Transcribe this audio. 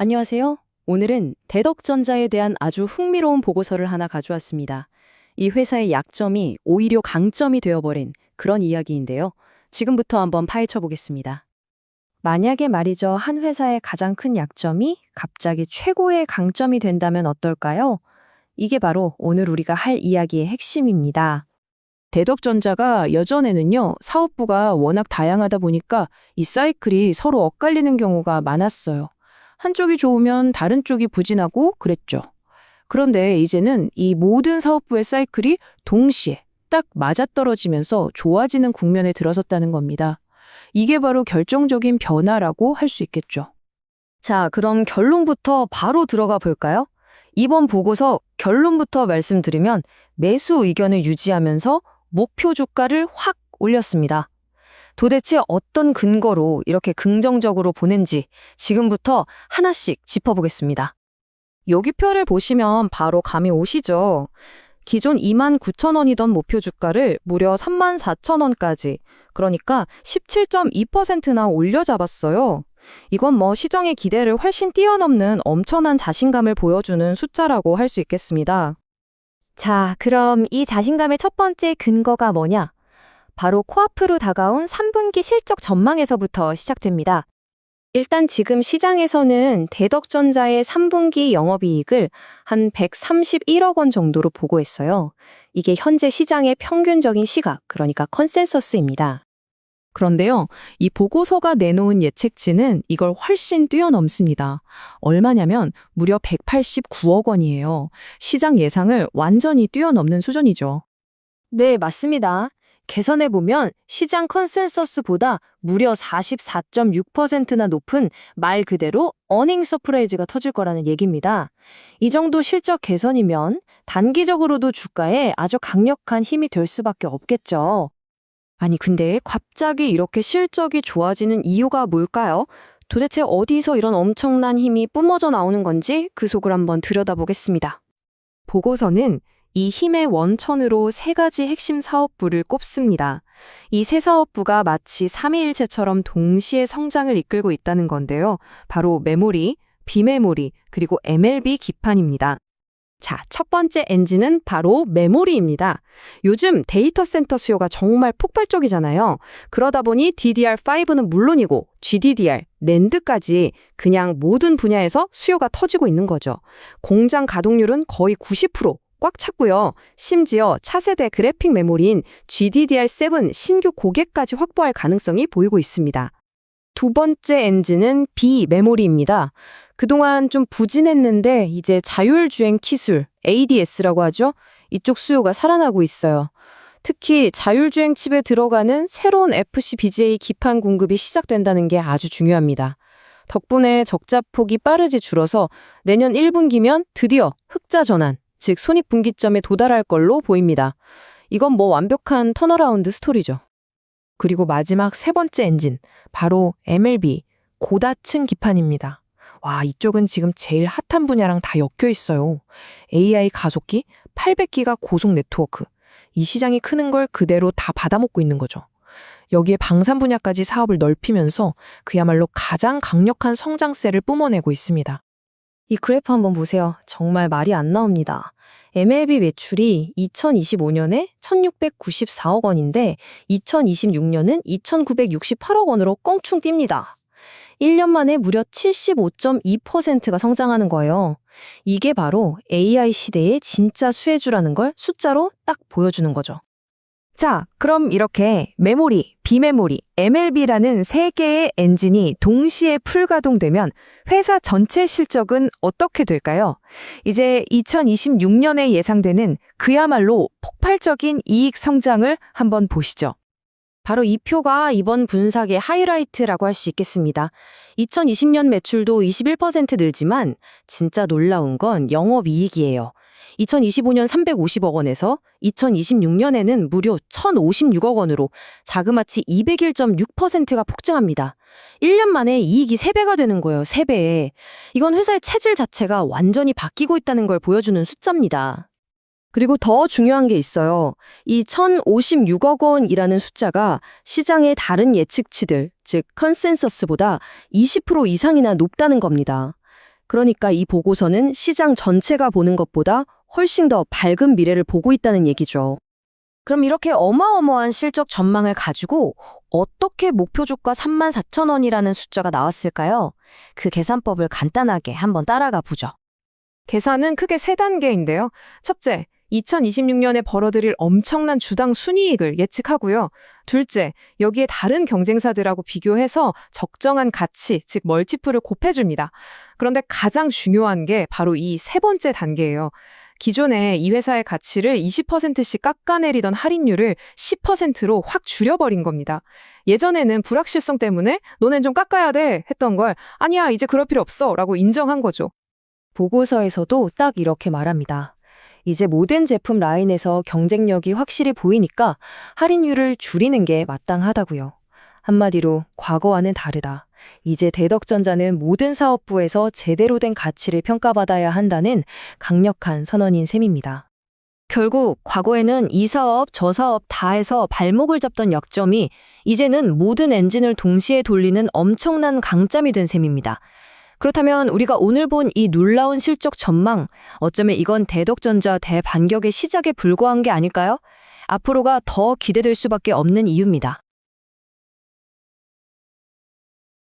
안녕하세요. 오늘은 대덕전자에 대한 아주 흥미로운 보고서를 하나 가져왔습니다. 이 회사의 약점이 오히려 강점이 되어버린 그런 이야기인데요. 지금부터 한번 파헤쳐 보겠습니다. 만약에 말이죠. 한 회사의 가장 큰 약점이 갑자기 최고의 강점이 된다면 어떨까요? 이게 바로 오늘 우리가 할 이야기의 핵심입니다. 대덕전자가 여전에는요, 사업부가 워낙 다양하다 보니까 이 사이클이 서로 엇갈리는 경우가 많았어요. 한쪽이 좋으면 다른 쪽이 부진하고 그랬죠. 그런데 이제는 이 모든 사업부의 사이클이 동시에 딱 맞아떨어지면서 좋아지는 국면에 들어섰다는 겁니다. 이게 바로 결정적인 변화라고 할 수 있겠죠. 자, 그럼 결론부터 바로 들어가 볼까요? 이번 보고서 결론부터 말씀드리면 매수 의견을 유지하면서 목표 주가를 확 올렸습니다. 도대체 어떤 근거로 이렇게 긍정적으로 보는지 지금부터 하나씩 짚어보겠습니다. 여기 표를 보시면 바로 감이 오시죠. 기존 2만 9천 원이던 목표 주가를 무려 3만 4천 원까지, 그러니까 17.2%나 올려 잡았어요. 이건 뭐 시장의 기대를 훨씬 뛰어넘는 엄청난 자신감을 보여주는 숫자라고 할 수 있겠습니다. 자, 그럼 이 자신감의 첫 번째 근거가 뭐냐? 바로 코앞으로 다가온 3분기 실적 전망에서부터 시작됩니다. 일단 지금 시장에서는 대덕전자의 3분기 영업이익을 한 131억 원 정도로 보고했어요. 이게 현재 시장의 평균적인 시각, 그러니까 컨센서스입니다. 그런데요, 이 보고서가 내놓은 예측치는 이걸 훨씬 뛰어넘습니다. 얼마냐면 무려 189억 원이에요. 시장 예상을 완전히 뛰어넘는 수준이죠. 네, 맞습니다. 개선해보면 시장 컨센서스보다 무려 44.6%나 높은 말 그대로 어닝 서프라이즈가 터질 거라는 얘기입니다. 이 정도 실적 개선이면 단기적으로도 주가에 아주 강력한 힘이 될 수밖에 없겠죠. 아니, 근데 갑자기 이렇게 실적이 좋아지는 이유가 뭘까요? 도대체 어디서 이런 엄청난 힘이 뿜어져 나오는 건지 그 속을 한번 들여다보겠습니다. 보고서는 이 힘의 원천으로 세 가지 핵심 사업부를 꼽습니다. 이 세 사업부가 마치 삼위일체처럼 동시에 성장을 이끌고 있다는 건데요. 바로 메모리, 비메모리, 그리고 MLB 기판입니다. 자, 첫 번째 엔진은 바로 메모리입니다. 요즘 데이터 센터 수요가 정말 폭발적이잖아요. 그러다 보니 DDR5는 물론이고 GDDR, 낸드까지 그냥 모든 분야에서 수요가 터지고 있는 거죠. 공장 가동률은 거의 90%, 꽉 찼고요. 심지어 차세대 그래픽 메모리인 GDDR7 신규 고객까지 확보할 가능성이 보이고 있습니다. 두 번째 엔진은 비메모리입니다. 그동안 좀 부진했는데 이제 자율주행 기술, ADS라고 하죠. 이쪽 수요가 살아나고 있어요. 특히 자율주행 칩에 들어가는 새로운 FCBGA 기판 공급이 시작된다는 게 아주 중요합니다. 덕분에 적자 폭이 빠르게 줄어서 내년 1분기면 드디어 흑자 전환, 즉 손익분기점에 도달할 걸로 보입니다. 이건 뭐 완벽한 턴어라운드 스토리죠. 그리고 마지막 세 번째 엔진, 바로 MLB, 고다층 기판입니다. 와, 이쪽은 지금 제일 핫한 분야랑 다 엮여 있어요. AI 가속기, 800기가 고속 네트워크. 이 시장이 크는 걸 그대로 다 받아먹고 있는 거죠. 여기에 방산 분야까지 사업을 넓히면서 그야말로 가장 강력한 성장세를 뿜어내고 있습니다. 이 그래프 한번 보세요. 정말 말이 안 나옵니다. MLB 매출이 2025년에 1694억 원인데 2026년은 2968억 원으로 껑충 뜁니다. 1년 만에 무려 75.2%가 성장하는 거예요. 이게 바로 AI 시대의 진짜 수혜주라는 걸 숫자로 딱 보여주는 거죠. 자, 그럼 이렇게 메모리, 비메모리, MLB라는 세 개의 엔진이 동시에 풀가동되면 회사 전체 실적은 어떻게 될까요? 이제 2026년에 예상되는 그야말로 폭발적인 이익 성장을 한번 보시죠. 바로 이 표가 이번 분석의 하이라이트라고 할 수 있겠습니다. 2020년 매출도 21% 늘지만 진짜 놀라운 건 영업이익이에요. 2025년 350억 원에서 2026년에는 무려 1,056억 원으로 자그마치 201.6%가 폭증합니다. 1년 만에 이익이 3배가 되는 거예요, 3배. 이건 회사의 체질 자체가 완전히 바뀌고 있다는 걸 보여주는 숫자입니다. 그리고 더 중요한 게 있어요. 이 1,056억 원이라는 숫자가 시장의 다른 예측치들, 즉 컨센서스보다 20% 이상이나 높다는 겁니다. 그러니까 이 보고서는 시장 전체가 보는 것보다 훨씬 더 밝은 미래를 보고 있다는 얘기죠. 그럼 이렇게 어마어마한 실적 전망을 가지고 어떻게 목표 주가 3만 4천 원이라는 숫자가 나왔을까요? 그 계산법을 간단하게 한번 따라가 보죠. 계산은 크게 세 단계인데요. 첫째, 2026년에 벌어들일 엄청난 주당 순이익을 예측하고요. 둘째, 여기에 다른 경쟁사들하고 비교해서 적정한 가치, 즉 멀티플을 곱해줍니다. 그런데 가장 중요한 게 바로 이 세 번째 단계예요. 기존에 이 회사의 가치를 20%씩 깎아내리던 할인율을 10%로 확 줄여버린 겁니다. 예전에는 불확실성 때문에 너넨 좀 깎아야 돼 했던 걸 아니야 이제 그럴 필요 없어 라고 인정한 거죠. 보고서에서도 딱 이렇게 말합니다. 이제 모든 제품 라인에서 경쟁력이 확실히 보이니까 할인율을 줄이는 게 마땅하다고요. 한마디로 과거와는 다르다. 이제 대덕전자는 모든 사업부에서 제대로 된 가치를 평가받아야 한다는 강력한 선언인 셈입니다. 결국 과거에는 이 사업, 저 사업 다 해서 발목을 잡던 약점이 이제는 모든 엔진을 동시에 돌리는 엄청난 강점이 된 셈입니다. 그렇다면 우리가 오늘 본 이 놀라운 실적 전망, 어쩌면 이건 대덕전자 대반격의 시작에 불과한 게 아닐까요? 앞으로가 더 기대될 수밖에 없는 이유입니다.